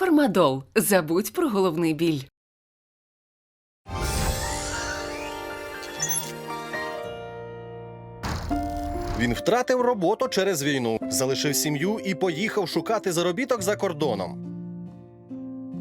Фармадол. Забудь про головний біль. Він втратив роботу через війну, залишив сім'ю і поїхав шукати заробіток за кордоном.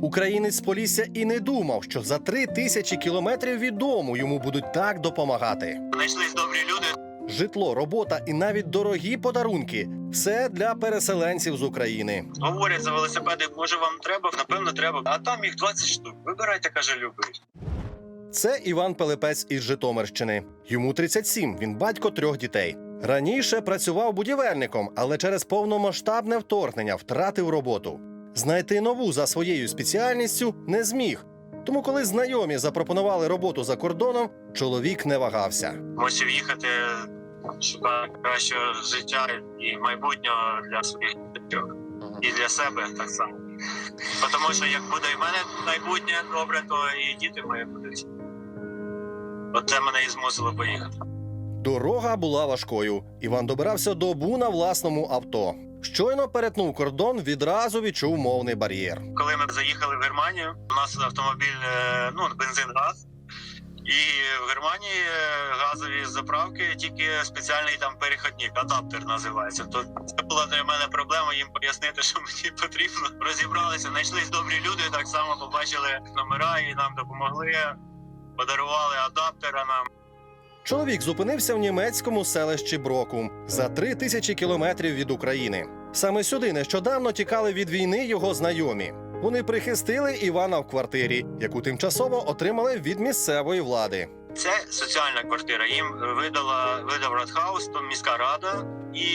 Українець з Полісся і не думав, що за три тисячі кілометрів від дому йому будуть так допомагати. Знайшлись добрі люди. Житло, робота і навіть дорогі подарунки все для переселенців з України. Говорять за велосипеди, може вам треба? Напевно, треба. А там їх 20 штук. Вибирайте, каже, любий. Це Іван Пилипець із Житомирщини. Йому 37, він батько трьох дітей. Раніше працював будівельником, але через повномасштабне вторгнення втратив роботу. Знайти нову за своєю спеціальністю не зміг. Тому, коли знайомі запропонували роботу за кордоном, чоловік не вагався. Мусив їхати, шукати кращого життя і майбутнього для своїх дітей. І для себе так само. Тому що як буде і в мене майбутнє добре, то і діти мої будуть. Оце мене і змусило поїхати. Дорога була важкою. Іван добирався до Бу на власному авто. Щойно перетнув кордон, відразу відчув мовний бар'єр. Коли ми заїхали в Германію, у нас автомобіль, е, ну, бензин газ. І в Германії газові заправки тільки спеціальний там перехідник, адаптер називається. То це була для мене проблема їм пояснити, що мені потрібно. Розібралися, знайшлись добрі люди, так само побачили номера і нам допомогли, подарували адаптера нам. Чоловік зупинився в німецькому селищі Брокум за три тисячі кілометрів від України. Саме сюди нещодавно тікали від війни його знайомі. Вони прихистили Івана в квартирі, яку тимчасово отримали від місцевої влади. Це соціальна квартира. Їм видала видав Радхаус, то міська рада, і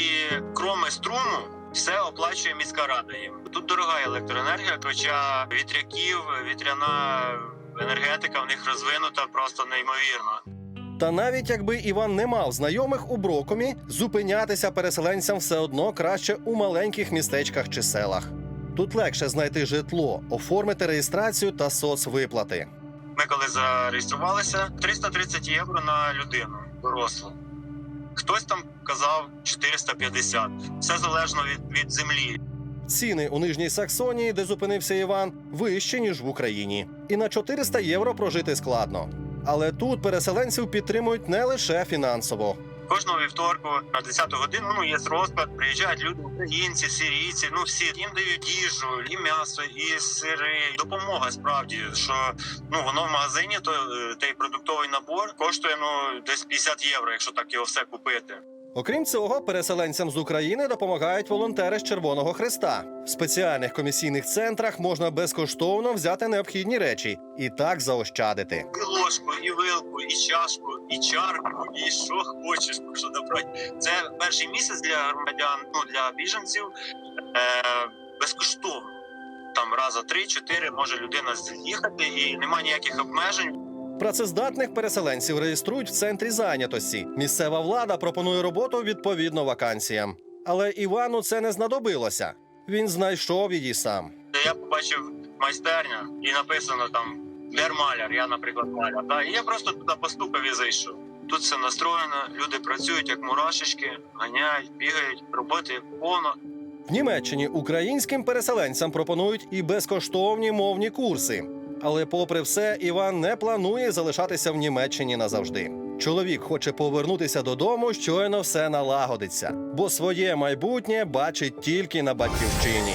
кроме струму. Все оплачує міська рада їм. Тут дорога електроенергія, хоча вітряків, вітряна енергетика в них розвинута просто неймовірно. Та навіть якби Іван не мав знайомих у Брокумі, зупинятися переселенцям все одно краще у маленьких містечках чи селах. Тут легше знайти житло, оформити реєстрацію та соцвиплати. Ми коли зареєструвалися, 330 євро на людину дорослу. Хтось там казав 450. Все залежно від, від землі. Ціни у Нижній Саксонії, де зупинився Іван, вищі ніж в Україні. І на 400 євро прожити складно. Але тут переселенців підтримують не лише фінансово. Кожного вівторку на 10 годину ну є розклад. Приїжджають люди, українці, сирійці. Ну всі їм дають їжу, і м'ясо, і сири. Допомога справді, що ну воно в магазині, то е, той продуктовий набор коштує ну десь 50 євро, якщо так його все купити. Окрім цього, переселенцям з України допомагають волонтери з Червоного Христа. В спеціальних комісійних центрах можна безкоштовно взяти необхідні речі і так заощадити. І ложку, і вилку, і чашку, і чарку, і що хочеш, що добрати. Це перший місяць для громадян, ну для біженців е, безкоштовно. Там раза три-чотири може людина з'їхати, і немає ніяких обмежень. Працездатних переселенців реєструють в центрі зайнятості. Місцева влада пропонує роботу відповідно вакансіям. Але Івану це не знадобилося. Він знайшов її сам. Я побачив майстерня і написано там Дермаляр, я, наприклад, маляр. Та, і я просто туди поступив і зайшов. Тут все настроєно, люди працюють як мурашечки, ганяють, бігають, роботи повно. В Німеччині українським переселенцям пропонують і безкоштовні мовні курси. Але, попри все, Іван не планує залишатися в Німеччині назавжди. Чоловік хоче повернутися додому, щойно все налагодиться, бо своє майбутнє бачить тільки на батьківщині.